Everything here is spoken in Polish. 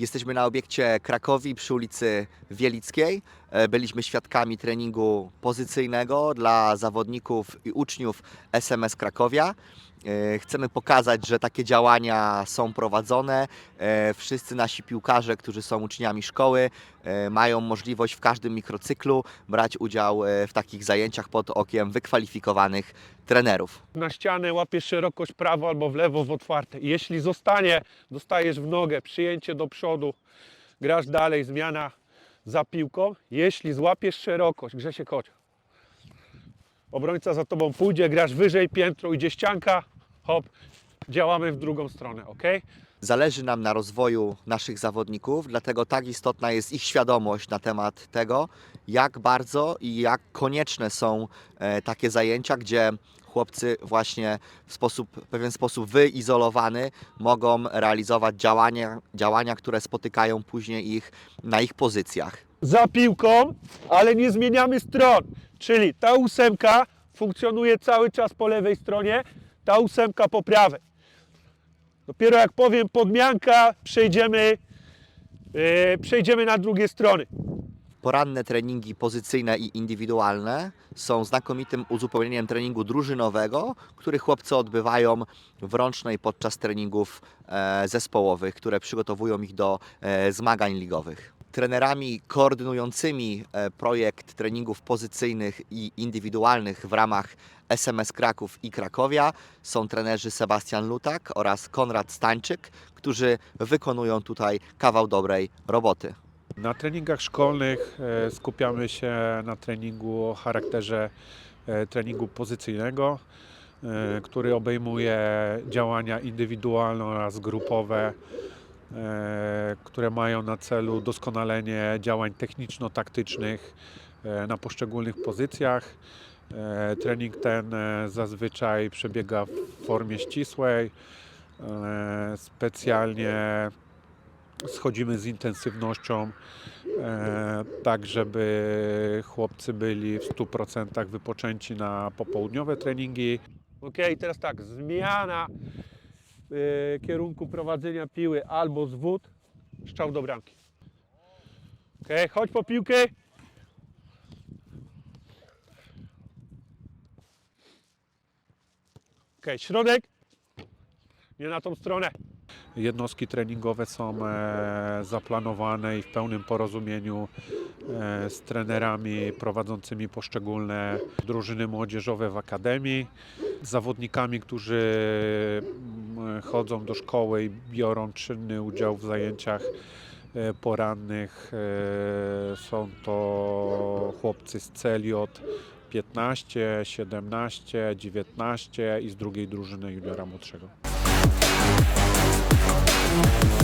Jesteśmy na obiekcie Krakowi przy ulicy Wielickiej. E, Byliśmy świadkami treningu pozycyjnego dla zawodników i uczniów SMS Krakowia. E, Chcemy pokazać, że takie działania są prowadzone. E, Wszyscy nasi piłkarze, którzy są uczniami szkoły, mają możliwość w każdym mikrocyklu brać udział w takich zajęciach pod okiem wykwalifikowanych trenerów. Na ścianę łapiesz szerokość prawo albo w lewo w otwarte. Jeśli zostanie, dostajesz w nogę, przyjęcie do przodu, grasz dalej, zmiana za piłką. Jeśli złapiesz szerokość, Grzesiek chodź. Obrońca za tobą pójdzie, grasz wyżej piętro, idzie ścianka, hop, działamy w drugą stronę, ok? Zależy nam na rozwoju naszych zawodników, dlatego tak istotna jest ich świadomość na temat tego, jak bardzo i jak konieczne są e, takie zajęcia, gdzie chłopcy właśnie w sposób, pewien sposób wyizolowany mogą realizować działania, działania, które spotykają później ich na ich pozycjach. Za piłką, ale nie zmieniamy stron. Czyli ta ósemka funkcjonuje cały czas po lewej stronie, ta ósemka po prawej. Dopiero jak powiem podmianka, przejdziemy, e, przejdziemy na drugie strony. Poranne treningi pozycyjne i indywidualne są znakomitym uzupełnieniem treningu drużynowego, który chłopcy odbywają w Rącznej podczas treningów e, zespołowych, które przygotowują ich do e, zmagań ligowych. Trenerami koordynującymi e, projekt treningów pozycyjnych i indywidualnych w ramach SMS Kraków i Krakowia są trenerzy Sebastian Lutak oraz Konrad Stańczyk, którzy wykonują tutaj kawał dobrej roboty. Na treningach szkolnych e, skupiamy się na treningu o charakterze e, treningu pozycyjnego, e, który obejmuje działania indywidualne oraz grupowe, które mają na celu doskonalenie działań techniczno-taktycznych na poszczególnych pozycjach. Trening ten zazwyczaj przebiega w formie ścisłej. Specjalnie schodzimy z intensywnością, e, tak żeby chłopcy byli w 100% wypoczęci na popołudniowe treningi. Ok, teraz tak, zmiana e, kierunku prowadzenia piły albo zwód, strzał do bramki. Ok, chodź po piłkę. Ok, środek. Nie na tą stronę. Jednostki treningowe są e, zaplanowane i w pełnym porozumieniu e, z trenerami prowadzącymi poszczególne drużyny młodzieżowe w akademii, z zawodnikami, którzy mm, chodzą do szkoły i biorą czynny udział w zajęciach e, porannych. Są to chłopcy z Celiot 15, 17, 19 i z drugiej drużyny juniora młodszego. Thank you.